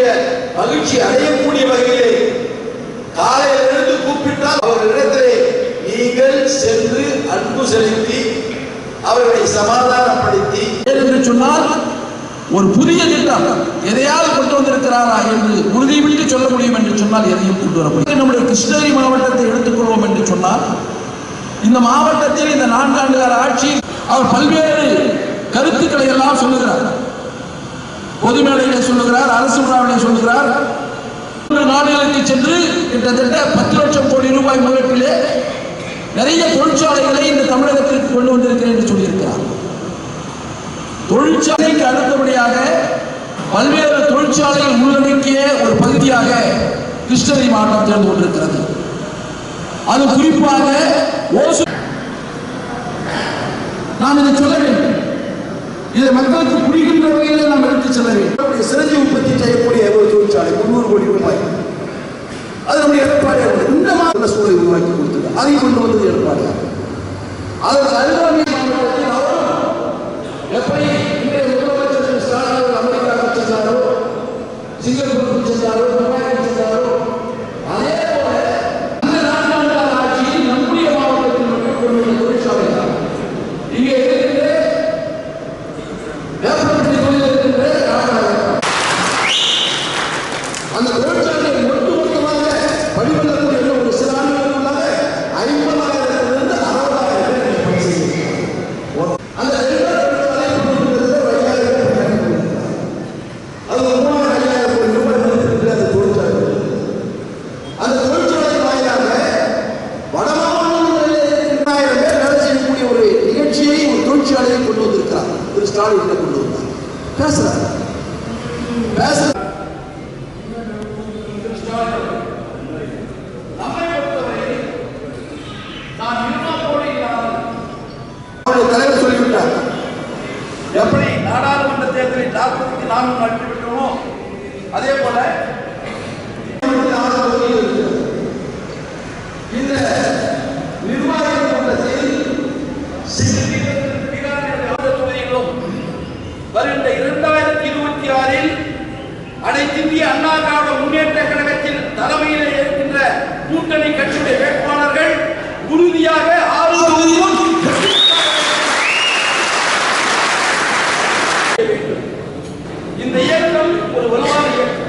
கூடிய மகிழ்ச்சி அடையக்கூடிய வகையிலே காலையிலிருந்து கூப்பிட்டால் அவர்களிடத்திலே நீங்கள் சென்று அன்பு செலுத்தி அவர்களை சமாதானப்படுத்தி என்று சொன்னால் ஒரு புதிய திட்டம் எதையாவது கொண்டு வந்திருக்கிறாரா என்று உறுதிவிட்டு சொல்ல முடியும் என்று சொன்னால் எதையும் கொண்டு வர முடியும் நம்முடைய கிருஷ்ணகிரி மாவட்டத்தை எடுத்துக்கொள்வோம் என்று சொன்னால் இந்த மாவட்டத்தில் இந்த நான்காண்டு கால ஆட்சி அவர் பல்வேறு கருத்துக்களை எல்லாம் சொல்லுகிறார். பொது மேடையிலே சொல்லுகிறார் அரசு விழாவிலே சொல்லுகிறார். மூன்று சென்று கிட்டத்தட்ட பத்து லட்சம் கோடி ரூபாய் முதலீட்டிலே நிறைய தொழிற்சாலைகளை இந்த தமிழகத்திற்கு கொண்டு வந்திருக்கிறேன் என்று சொல்லியிருக்கிறார். தொழிற்சாலைக்கு அடுத்தபடியாக பல்வேறு தொழிற்சாலைகள் உள்ளடக்கிய ஒரு பகுதியாக கிருஷ்ணகிரி மாவட்டம் சேர்ந்து கொண்டிருக்கிறது. அது குறிப்பாக ஓசு நாம் இதை சொல்ல வேண்டும். இதை மக்களுக்கு புரிகின்ற வகையில் நாம் எடுத்து செல்ல வேண்டும். சிறஞ்சி உற்பத்தி செய்யக்கூடிய ஒரு தொழிற்சாலை முன்னூறு கோடி ரூபாய். அது நம்முடைய எடப்பாடியார் இந்த மாதிரி சூழலை உருவாக்கி கொடுத்தது. அதை கொண்டு வந்தது எடப்பாடி அதற்கு அருகாமை எப்படி இன்றைய முதலமைச்சர் திரு ஸ்டாலின் அவர்கள் அமெரிக்காவுக்கு சென்றாரோ சிங்கப்பூருக்கு சென்றாரோ துபாய்க்கு சென்றாரோ அதே போல அந்த நான்காண்டு கால ஆட்சியில் நம்முடைய மாவட்டத்தில் மட்டும் கொண்டு வந்த தொழிற்சாலை தான் இங்கே இருக்கின்ற வேப்பப்பட்டி தொழில் இருக்கின்ற ராமநாதபுரம் அந்த தொழிற்சாலை ஒட்டுமொத்தமாக என்ன ஒரு சில ஆண்டுகளுக்குள்ளாக ஐம்பதாயிரத்திலிருந்து அறுபதாயிரம் பேர் பணி அந்த அது அந்த வேலை செய்யக்கூடிய ஒரு நிகழ்ச்சியை ஒரு தொழிற்சாலையை கொண்டு வந்திருக்கிறார். திரு ஸ்டாலின் கொண்டு வந்தார். பேசுறார். நாற்பத்தி நான்கு விட்டோமோ அதே போல இந்த நிர்வாகிகள் கூட்டத்தில் தொகுதிகளும் வருகின்ற இரண்டாயிரத்தி இருபத்தி ஆறில் அனைத்து இந்திய அண்ணா திராவிட முன்னேற்ற கழகத்தின் தலைமையில் இருக்கின்ற கூட்டணி கட்சியுடைய வேட்பாளர்கள் உறுதியாக ஆறு தொகுதியிலும் இந்த இயக்கம் ஒரு வலுவான இயக்கம்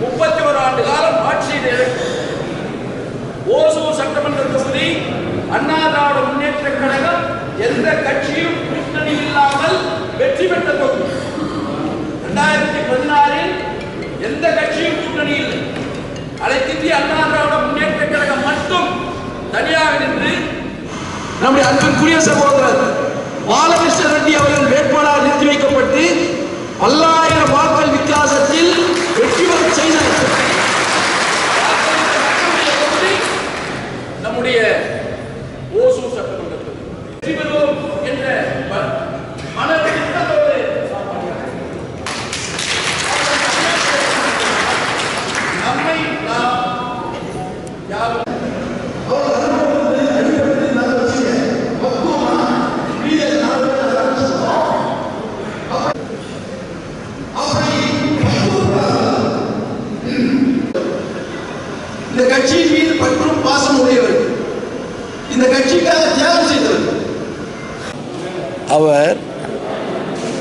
முப்பத்தி ஒரு ஆண்டு காலம் ஆட்சியில் ஓசூர் சட்டமன்ற தொகுதி அண்ணா திராவிட முன்னேற்ற கழகம் எந்த கட்சியும் கூட்டணி இல்லாமல் வெற்றி பெற்ற தொகுதி இரண்டாயிரத்தி பதினாறில் எந்த கட்சியும் கூட்டணி இல்லை. அனைத்து அண்ணா திராவிட முன்னேற்ற கழகம் மட்டும் தனியாக நின்று நம்முடைய அன்பிற்குரிய சகோதரர் பாலகிருஷ்ண ரெட்டி அவர்கள்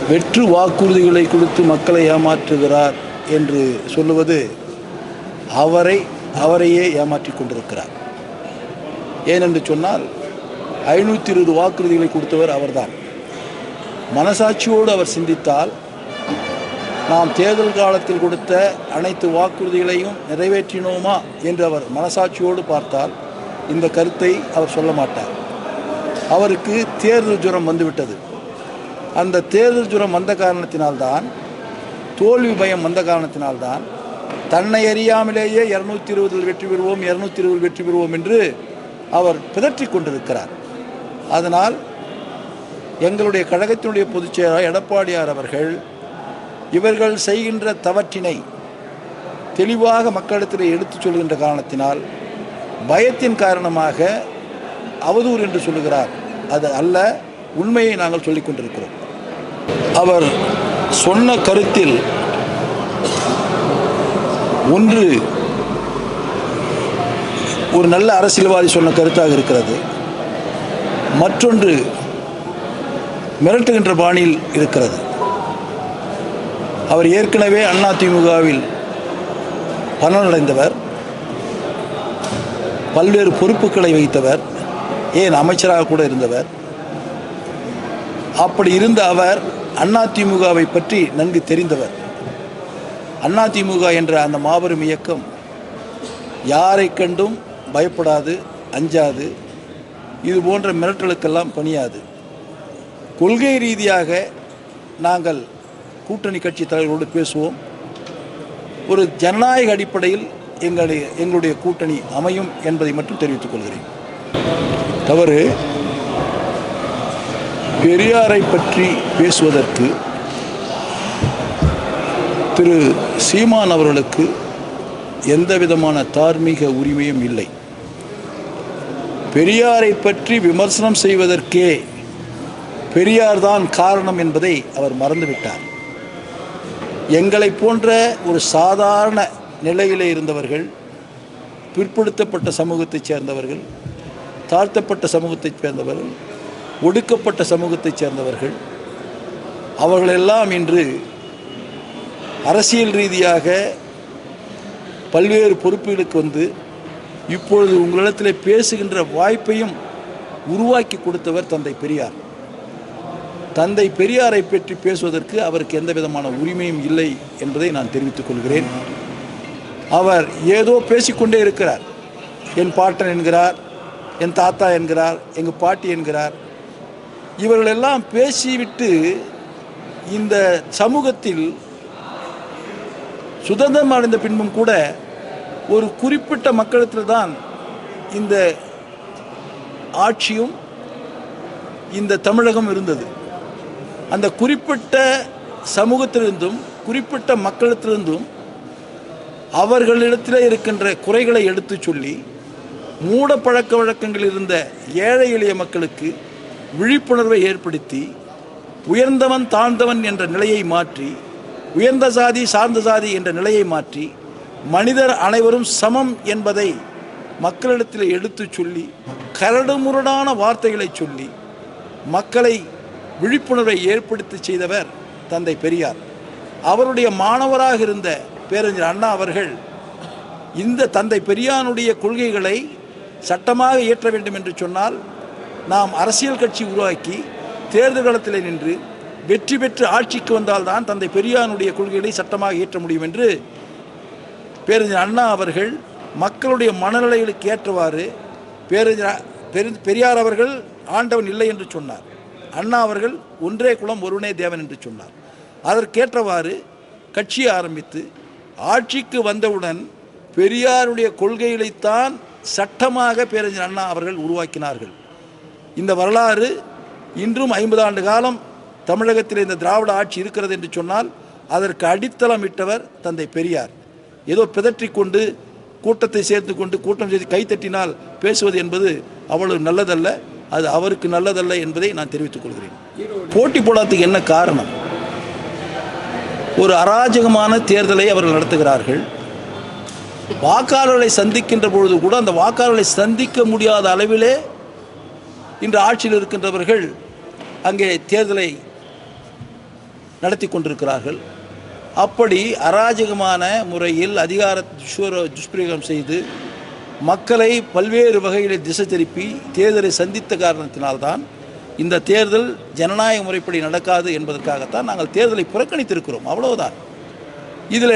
வெற்று வாக்குறுதிகளை கொடுத்து மக்களை ஏமாற்றுகிறார் என்று சொல்லுவது அவரை அவரையே ஏமாற்றிக் கொண்டிருக்கிறார். ஏனென்று சொன்னால் ஐநூற்றி இருபது வாக்குறுதிகளை கொடுத்தவர் அவர்தான். மனசாட்சியோடு அவர் சிந்தித்தால் நாம் தேர்தல் காலத்தில் கொடுத்த அனைத்து வாக்குறுதிகளையும் நிறைவேற்றினோமா என்று அவர் மனசாட்சியோடு பார்த்தால் இந்த கருத்தை அவர் சொல்ல மாட்டார். அவருக்கு தேர்தல் ஜுரம் வந்துவிட்டது. அந்த தேர்தல் ஜுரம் வந்த காரணத்தினால்தான் தோல்வி பயம் வந்த காரணத்தினால்தான் தன்னை அறியாமலேயே இருநூத்தி இருபதில் வெற்றி பெறுவோம் இரநூத்தி இருபதில் வெற்றி பெறுவோம் என்று அவர் பிதற்றி கொண்டிருக்கிறார். அதனால் எங்களுடைய கழகத்தினுடைய பொதுச் செயலாளர் எடப்பாடியார் அவர்கள் இவர்கள் செய்கின்ற தவற்றினை தெளிவாக மக்களிடத்தில் எடுத்துச் சொல்கின்ற காரணத்தினால் பயத்தின் காரணமாக அவதூறு என்று சொல்லுகிறார். அது அல்ல உண்மையை நாங்கள் சொல்லிக் கொண்டிருக்கிறோம். அவர் சொன்ன கருத்தில் ஒன்று ஒரு நல்ல அரசியல்வாதி சொன்ன கருத்தாக இருக்கிறது. மற்றொன்று மிரட்டுகின்ற பாணியில் இருக்கிறது. அவர் ஏற்கனவே அதிமுகவில் பலனடைந்தவர் பல்வேறு பொறுப்புகளை வைத்தவர். ஏன் அமைச்சராக கூட இருந்தவர். அப்படி இருந்த அவர் அதிமுகவை பற்றி நன்கு தெரிந்தவர். அதிமுக என்ற அந்த மாபெரும் இயக்கம் யாரை கண்டும் பயப்படாது அஞ்சாது. இது போன்ற மிரட்டலுக்கெல்லாம் பணியாது. கொள்கை ரீதியாக நாங்கள் கூட்டணி கட்சி தலைவர்களோடு பேசுவோம். ஒரு ஜனநாயக அடிப்படையில் எங்களுடைய எங்களுடைய கூட்டணி அமையும் என்பதை மட்டும் தெரிவித்துக் கொள்கிறேன். தவறு. பெரியாரை பற்றி பேசுவதற்கு திரு சீமான் அவர்களுக்கு எந்த விதமான தார்மீக உரிமையும் இல்லை. பெரியாரை பற்றி விமர்சனம் செய்வதற்கே பெரியார் தான் காரணம் என்பதை அவர் மறந்துவிட்டார். எங்களை போன்ற ஒரு சாதாரண நிலையிலே இருந்தவர்கள் பிற்படுத்தப்பட்ட சமூகத்தைச் சேர்ந்தவர்கள் தாழ்த்தப்பட்ட சமூகத்தைச் சேர்ந்தவர்கள் ஒடுக்கப்பட்ட சமூகத்தைச் சேர்ந்தவர்கள் அவர்களெல்லாம் இன்று அரசியல் ரீதியாக பல்வேறு பொறுப்புகளுக்கு வந்து இப்பொழுது உங்களிடத்தில் பேசுகின்ற வாய்ப்பையும் உருவாக்கி கொடுத்தவர் தந்தை பெரியார். தந்தை பெரியாரை பற்றி பேசுவதற்கு அவருக்கு எந்த விதமான உரிமையும் இல்லை என்பதை நான் தெரிவித்துக் கொள்கிறேன். அவர் ஏதோ பேசிக்கொண்டே இருக்கிறார். என் பாட்டன் என்கிறார் என் தாத்தா என்கிறார் எங்கள் பாட்டி என்கிறார் இவர்களெல்லாம் பேசிவிட்டு இந்த சமூகத்தில் சுதந்திரம் அடைந்த பின்பும் கூட ஒரு குறிப்பிட்ட மக்களிடத்தில் தான் இந்த ஆட்சியும் இந்த தமிழகம் இருந்தது. அந்த குறிப்பிட்ட சமூகத்திலிருந்தும் குறிப்பிட்ட மக்களிடத்திலிருந்தும் அவர்களிடத்தில் இருக்கின்ற குறைகளை எடுத்துச் சொல்லி மூட பழக்க வழக்கங்கள் இருந்த ஏழை எளிய மக்களுக்கு விழிப்புணர்வை ஏற்படுத்தி உயர்ந்தவன் தாழ்ந்தவன் என்ற நிலையை மாற்றி உயர்ந்த சாதி சார்ந்த சாதி என்ற நிலையை மாற்றி மனிதர் அனைவரும் சமம் என்பதை மக்களிடத்தில் எடுத்துச் சொல்லி கரடுமுரடான வார்த்தைகளை சொல்லி மக்களை விழிப்புணர்வை ஏற்படுத்தி செய்தவர் தந்தை பெரியார். அவருடைய மாணவராக இருந்த பேரறிஞர் அண்ணா அவர்கள் இந்த தந்தை பெரியானுடைய கொள்கைகளை சட்டமாக இயற்ற வேண்டும் என்று சொன்னால் நாம் அரசியல் கட்சி உருவாக்கி தேர்தல் களத்தில் நின்று வெற்றி பெற்று ஆட்சிக்கு வந்தால்தான் தந்தை பெரியாருடைய கொள்கைகளை சட்டமாக இயற்ற முடியும் என்று பேரறிஞர் அண்ணா அவர்கள் மக்களுடைய மனநிலைகளுக்கு ஏற்றவாறு பேரறிஞர் பெரு- பெரியார் அவர்கள் ஆண்டவன் இல்லை என்று சொன்னார். அண்ணா அவர்கள் ஒன்றே குலம் ஒருவனே தேவன் என்று சொன்னார். அதற்கேற்றவாறு கட்சியை ஆரம்பித்து ஆட்சிக்கு வந்தவுடன் பெரியாருடைய கொள்கைகளைத்தான் சட்டமாக பேரறிஞர் அண்ணா அவர்கள் உருவாக்கினார்கள். இந்த வரலாறு இன்றும் ஐம்பது ஆண்டு காலம் தமிழகத்தில் இந்த திராவிட ஆட்சி இருக்கிறது என்று சொன்னால் அதற்கு அடித்தளம் இட்டவர் தந்தை பெரியார். ஏதோ பிதற்றிக் கொண்டு கூட்டத்தை சேர்த்து கொண்டு கூட்டம் செய்து கைத்தட்டினால் பேசுவது என்பது அவ்வளவு நல்லதல்ல. அது அவருக்கு நல்லதல்ல என்பதை நான் தெரிவித்துக் கொள்கிறேன். போட்டி போடாததுக்கு என்ன காரணம்? ஒரு அராஜகமான தேர்தலை அவர்கள் நடத்துகிறார்கள். வாக்காளர்களை சந்திக்கின்ற பொழுது கூட அந்த வாக்காளர்களை சந்திக்க முடியாத அளவிலே இன்று ஆட்சியில் இருக்கின்றவர்கள் அங்கே தேர்தலை நடத்தி கொண்டிருக்கிறார்கள். அப்படி அராஜகமான முறையில் அதிகார துஷ்வர துஷ்பிரயோகம் செய்து மக்களை பல்வேறு வகையில் திசை திருப்பி தேர்தலை சந்தித்த காரணத்தினால்தான் இந்த தேர்தல் ஜனநாயக முறைப்படி நடக்காது என்பதற்காகத்தான் நாங்கள் தேர்தலை புறக்கணித்திருக்கிறோம். அவ்வளவுதான். இதில்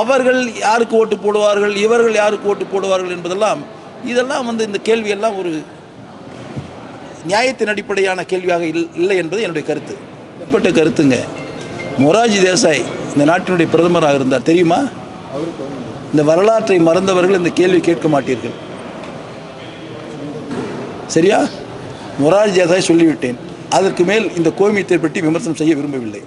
அவர்கள் யாருக்கு ஓட்டு போடுவார்கள் இவர்கள் யாருக்கு ஓட்டு போடுவார்கள் என்பதெல்லாம் இதெல்லாம் வந்து இந்த கேள்வியெல்லாம் ஒரு நியாயத்தின் அடிப்படையான கேள்வியாக இல்- இல்லை என்பது என்னுடைய கருத்து. இப்பட்ட கருத்துங்க. மொராஜி தேசாய் இந்த நாட்டினுடைய பிரதமராக இருந்தார் தெரியுமா? இந்த வரலாற்றை மறந்தவர்கள் இந்த கேள்வி கேட்க மாட்டீர்கள். சரியா? மொராஜி தேசாய் சொல்லிவிட்டேன். அதற்கு மேல் இந்த கோமியத்தை பற்றி விமர்சனம் செய்ய விரும்பவில்லை.